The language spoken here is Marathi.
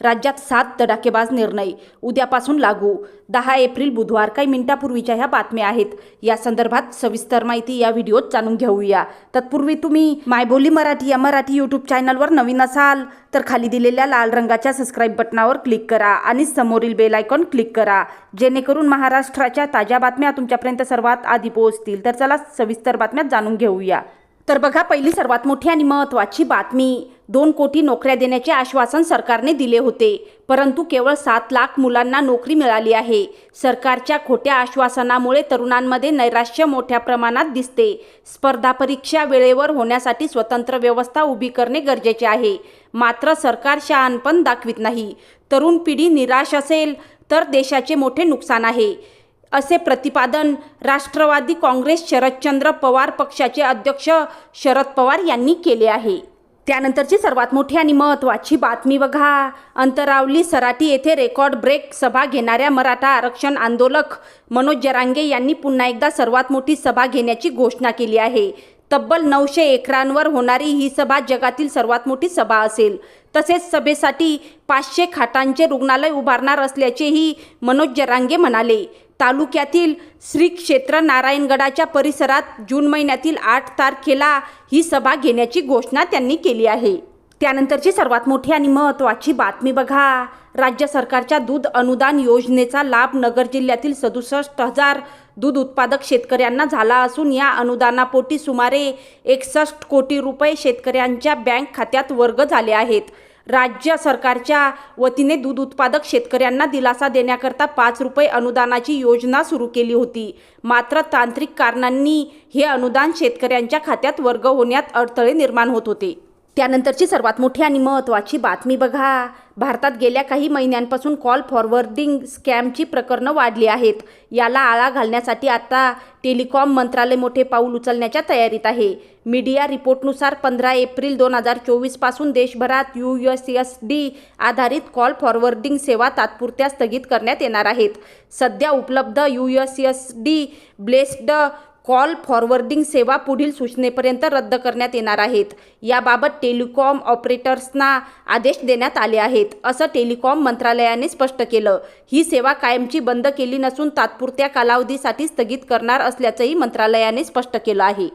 राज्यात सात तडाखेबाज निर्णय. उद्यापासून लागू. दहा एप्रिल बुधवार काही मिनिटापूर्वीच्या ह्या बातम्या आहेत. या संदर्भात सविस्तर माहिती या व्हिडिओत जाणून घेऊया. तत्पूर्वी तुम्ही मायबोली मराठी या मराठी यूट्यूब चॅनलवर नवीन असाल तर खाली दिलेल्या लाल रंगाच्या सबस्क्राईब बटनावर क्लिक करा आणि समोरील बेल आयकॉन क्लिक करा. जेणेकरून महाराष्ट्राच्या ताज्या बातम्या तुमच्यापर्यंत सर्वात आधी पोहोचतील. तर चला सविस्तर बातम्यात जाणून घेऊया. तर बघा पहिली सर्वात मोठी आणि महत्त्वाची बातमी. दोन कोटी नोकऱ्या देण्याचे आश्वासन सरकारने दिले होते. परंतु केवळ सात लाख मुलांना नोकरी मिळाली आहे. सरकारच्या खोट्या आश्वासनामुळे तरुणांमध्ये नैराश्य मोठ्या प्रमाणात दिसते. स्पर्धा परीक्षा वेळेवर होण्यासाठी स्वतंत्र व्यवस्था उभी करणे गरजेचे आहे. मात्र सरकार शहाणपण दाखवित नाही. तरुण पिढी निराश असेल तर देशाचे मोठे नुकसान आहे. असे प्रतिपादन राष्ट्रवादी काँग्रेस शरदचंद्र पवार पक्षाचे अध्यक्ष शरद पवार यांनी केले आहे. त्यानंतरची सर्वात मोठी आणि महत्त्वाची बातमी बघा. अंतरावली सराटी येथे रेकॉर्ड ब्रेक सभा घेणाऱ्या मराठा आरक्षण आंदोलक मनोज जरांगे यांनी पुन्हा एकदा सर्वात मोठी सभा घेण्याची घोषणा केली आहे. तब्बल नऊशे एकरांवर होणारी ही सभा जगातील सर्वात मोठी सभा असेल. तसेच सभेसाठी पाचशे खाटांचे रुग्णालय उभारणार असल्याचेही मनोज जरांगे म्हणाले. तालुक्यातील श्री क्षेत्र नारायणगडाच्या परिसरात जून महिन्यातील आठ तारखेला ही सभा घेण्याची घोषणा त्यांनी केली आहे. त्यानंतरची सर्वात मोठी आणि महत्त्वाची बातमी बघा. राज्य सरकारच्या दूध अनुदान योजनेचा लाभ नगर जिल्ह्यातील सदुसष्ट हजार दूध उत्पादक शेतकऱ्यांना झाला असून या अनुदानापोटी सुमारे एकसष्ट कोटी रुपये शेतकऱ्यांच्या बँक खात्यात वर्ग झाले आहेत. राज्य सरकारच्या वतीने दूध उत्पादक शेतकऱ्यांना दिलासा देण्याकरता पाच रुपये अनुदानाची योजना सुरू केली होती. मात्र तांत्रिक कारणांनी हे अनुदान शेतकऱ्यांच्या खात्यात वर्ग होण्यात अडथळे निर्माण होत होते. त्यानंतरची सर्वात मोठी आणि महत्त्वाची बातमी बघा. भारतात गेल्या काही महिन्यांपासून कॉल फॉरवर्डिंग स्कॅमची प्रकरणं वाढली आहेत. याला आळा घालण्यासाठी आता टेलिकॉम मंत्रालय मोठे पाऊल उचलण्याच्या तयारीत आहे. मीडिया रिपोर्टनुसार पंधरा एप्रिल दोन हजार चोवीसपासून देशभरात यू एस एस डी आधारित कॉल फॉरवर्डिंग सेवा तात्पुरत्या स्थगित करण्यात येणार आहेत. सध्या उपलब्ध U S S D blessed call forwarding सेवा पुढील सूचनेपर्यंत रद्द करण्यात येणार आहेत. याबाबत टेलिकॉम ऑपरेटर्सना आदेश देण्यात आले आहेत असं टेलिकॉम मंत्रालयाने स्पष्ट केलं. ही सेवा कायमची बंद केली नसून तात्पुरत्या कालावधीसाठी स्थगित करणार असल्याचंही मंत्रालयाने स्पष्ट केलं आहे.